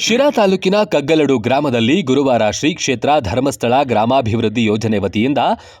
ಶಿರಾ ತಾಲೂಕಿನ ಕಗ್ಗಲಡು ಗ್ರಾಮದಲ್ಲಿ ಗುರುವಾರ ಶ್ರೀ ಕ್ಷೇತ್ರ ಧರ್ಮಸ್ಥಳ ಗ್ರಾಮಾಭಿವೃದ್ಧಿ ಯೋಜನೆ ವತಿಯಿಂದ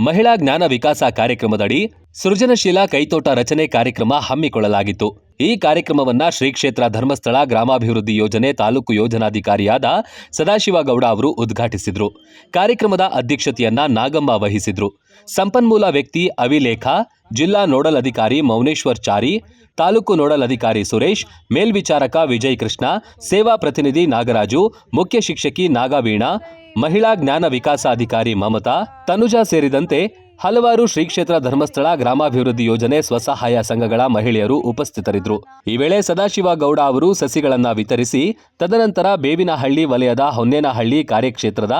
ಮಹಿಳಾ ಜ್ಞಾನ ವಿಕಾಸ ಕಾರ್ಯಕ್ರಮದಡಿ ಸೃಜನಶೀಲ ಕೈತೋಟ ರಚನೆ ಕಾರ್ಯಕ್ರಮ ಹಮ್ಮಿಕೊಳ್ಳಲಾಗಿತ್ತು. ಈ ಕಾರ್ಯಕ್ರಮವನ್ನ ಶ್ರೀ ಕ್ಷೇತ್ರ ಧರ್ಮಸ್ಥಳ ಗ್ರಾಮಾಭಿವೃದ್ಧಿ ಯೋಜನೆ ತಾಲೂಕು ಯೋಜನಾಧಿಕಾರಿಯಾದ ಸದಾಶಿವಗೌಡ ಅವರು ಉದ್ಘಾಟಿಸಿದರು. ಕಾರ್ಯಕ್ರಮದ ಅಧ್ಯಕ್ಷತೆಯನ್ನ ನಾಗಮ್ಮ ವಹಿಸಿದ್ರು. ಸಂಪನ್ಮೂಲ ವ್ಯಕ್ತಿ ಅವಿಲೇಖ, ಜಿಲ್ಲಾ ನೋಡಲ್ ಅಧಿಕಾರಿ ಮೌನೇಶ್ವರ್ ಚಾರಿ ತಾಲೂಕು ನೋಡಲ್ ಅಧಿಕಾರಿ ಸುರೇಶ್, ಮೇಲ್ವಿಚಾರಕ ವಿಜಯ್ ಕೃಷ್ಣ, ಸೇವಾ ಪ್ರತಿನಿಧಿ ನಾಗರಾಜು, ಮುಖ್ಯ ಶಿಕ್ಷಕಿ ನಾಗವೀಣಾ, ಮಹಿಳಾ ಜ್ಞಾನ ವಿಕಾಸಾಧಿಕಾರಿ ಮಮತಾ, ತನುಜಾ ಸೇರಿದಂತೆ ಹಲವಾರು ಶ್ರೀ ಕ್ಷೇತ್ರ ಧರ್ಮಸ್ಥಳ ಗ್ರಾಮಾಭಿವೃದ್ಧಿ ಯೋಜನೆ ಸ್ವಸಹಾಯ ಸಂಘಗಳ ಮಹಿಳೆಯರು ಉಪಸ್ಥಿತರಿದ್ದರು. ಈ ವೇಳೆ ಸದಾಶಿವ ಗೌಡ ಅವರು ಸಸಿಗಳನ್ನು ವಿತರಿಸಿ, ತದನಂತರ ಬೇವಿನಹಳ್ಳಿ ವಲಯದ ಹೊನ್ನೇನಹಳ್ಳಿ ಕಾರ್ಯಕ್ಷೇತ್ರದ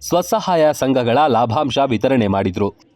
ಸ್ವಸಹಾಯ ಸಂಘಗಳ ಲಾಭಾಂಶ ವಿತರಣೆ ಮಾಡಿದರು.